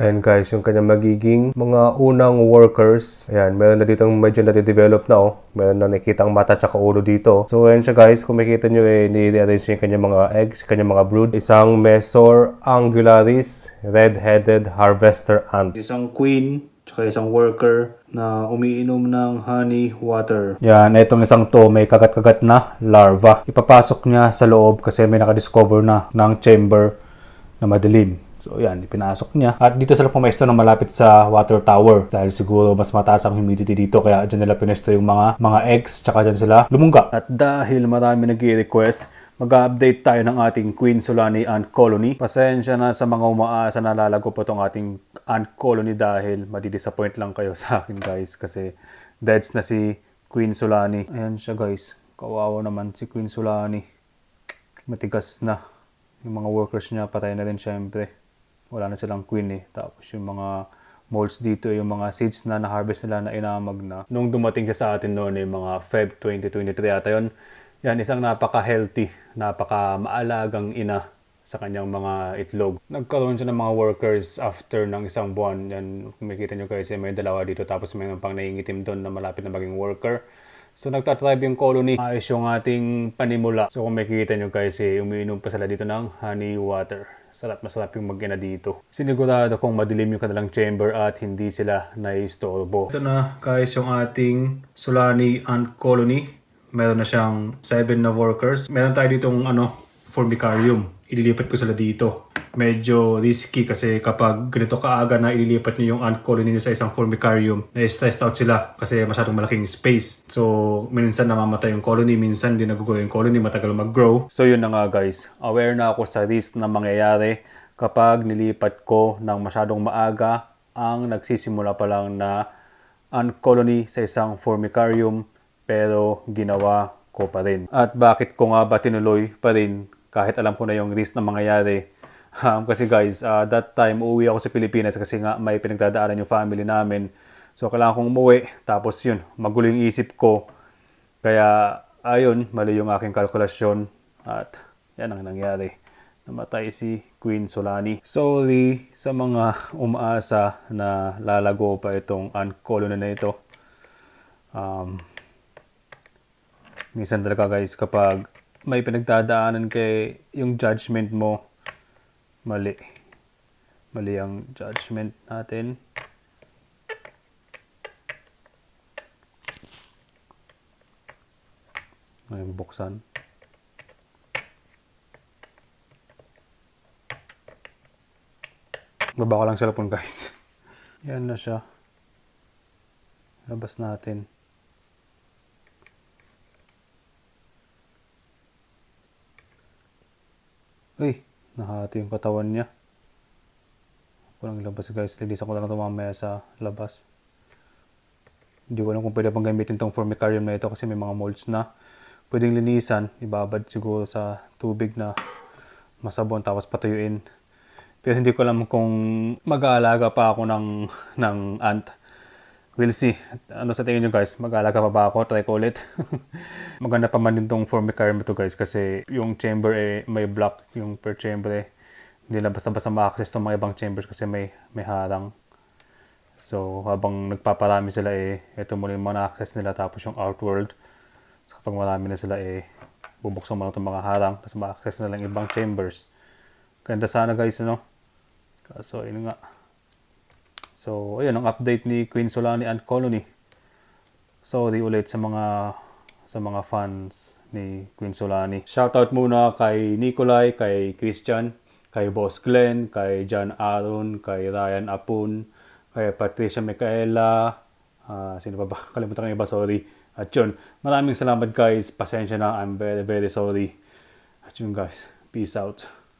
Ayan guys, yung kanyang magiging mga unang workers. Ayan, meron na dito medyo na-develop na oh. Meron na nakikitang mata tsaka ulo dito. So ayan siya guys, kung makikita nyo eh, ni-arrange niya yung kanyang mga eggs, kanyang mga brood. Isang Mesor angularis, red-headed harvester ant. Isang queen, tsaka isang worker na umiinom ng honey water. Yan, itong isang to may kagat-kagat na larva. Ipapasok niya sa loob kasi may nakadiscover na ng chamber na madilim. So yan, pinasok niya. At dito sila pumesto ng malapit sa water tower dahil siguro mas mataas ang humidity dito kaya dyan nila pinesto yung mga mga eggs tsaka dyan sila lumungga. At dahil marami nag-request, mag-update tayo ng ating Queen Solani Ant Colony. Pasensya na sa mga umaasa na lalago po itong ating ant colony dahil madidisappoint lang kayo sa akin guys kasi deads na si Queen Solani. Ayan siya guys. Kawawa naman si Queen Solani. Matigas na. Yung mga workers niya patay na din syempre. Wala na silang queen eh. Tapos yung mga molds dito, yung mga seeds na na-harvest nila na inamag na. Nung dumating siya sa atin noon, yung mga Feb 2023 ata yun, yan, isang napaka-healthy, napaka-maalagang ina sa kanyang mga itlog. Nagkaroon siya ng mga workers after ng isang buwan. Yan, kung makikita nyo guys, may dalawa dito tapos may pang naiingitim doon na malapit na maging worker. So nagtatribe yung colony. Ayos yung ating panimula. So kung makikita nyo guys, eh, umiinom pa sila dito ng honey water. Sarap masarap yung mag dito. Sinigurado kong madilim yung kanilang chamber at hindi sila naistorbo. Ito na guys yung ating Solani Ant Colony. Meron na siyang 7 na workers. Meron tayo ditong ano, formicarium. Ililipat ko sila dito. Medyo risky kasi kapag ganito kaaga na ililipat niyo yung ant colony niyo sa isang formicarium, na-stressed out sila kasi masyadong malaking space. So, minsan namamatay yung colony, minsan hindi nag-grow yung colony, matagal mag-grow. So, yun na nga guys. Aware na ako sa risk na mangyayari kapag nilipat ko ng masyadong maaga ang nagsisimula pa lang na ant colony sa isang formicarium pero ginawa ko pa rin. At bakit ko nga ba tinuloy pa rin kahit alam ko na yung risk na mangyayari? Um, kasi guys, uh, that time uuwi ako sa Pilipinas kasi nga may pinagdadaanan yung family namin. So kailangan kong umuwi. Tapos yun, magulo yung isip ko. Kaya ayun, mali yung aking kalkulasyon. At yan ang nangyari. Namatay si Queen Solani. Sorry sa mga umaasa na lalago pa itong uncolony na ito. Um, minsan talaga guys, kapag may pinagdadaanan kay yung judgment mo, mali. Mali ang judgment natin. Ngayon buksan. Baba ko lang cellphone guys. Yan na siya. Labas natin. Uy, nahati yung katawan niya. Ako lang labas guys. Lilisan ko lang ito mamaya sa labas. Hindi ko alam kung pwede pang gamitin tong formicarium na ito kasi may mga molds na. Pwedeng linisan, ibabad siguro sa tubig na masabon tapos patuyuin. Pero hindi ko alam kung mag-aalaga pa ako ng, ng ant. We'll see. Ano sa tingin nyo guys? Mag-aalaga pa ba ako? Try ko ulit. Maganda pa man din tong formicarium ito guys kasi yung chamber eh may block yung per chamber eh. Hindi na basta-basta ma-access tong mga ibang chambers kasi may, may harang. So habang nagpaparami sila eh, ito muna yung mga access nila tapos yung outworld. So kapag marami na sila eh, bubuksan mo lang itong mga harang tapos ma-access na lang ibang chambers. Ganda sana guys, ano? Kaso, yun nga. So, ayun ang update ni Queen Solani and Colony. Sorry ulit sa mga sa mga fans ni Queen Solani. Shoutout muna kay Nikolai, kay Christian, kay Boss Glenn, kay John Aaron, kay Ryan Apun, kay Patricia Micaela, ah, sino pa ba? Kalimutan ko iba, sorry. At yun, maraming salamat guys. Pasensya na, I'm very very sorry. At yun guys, peace out.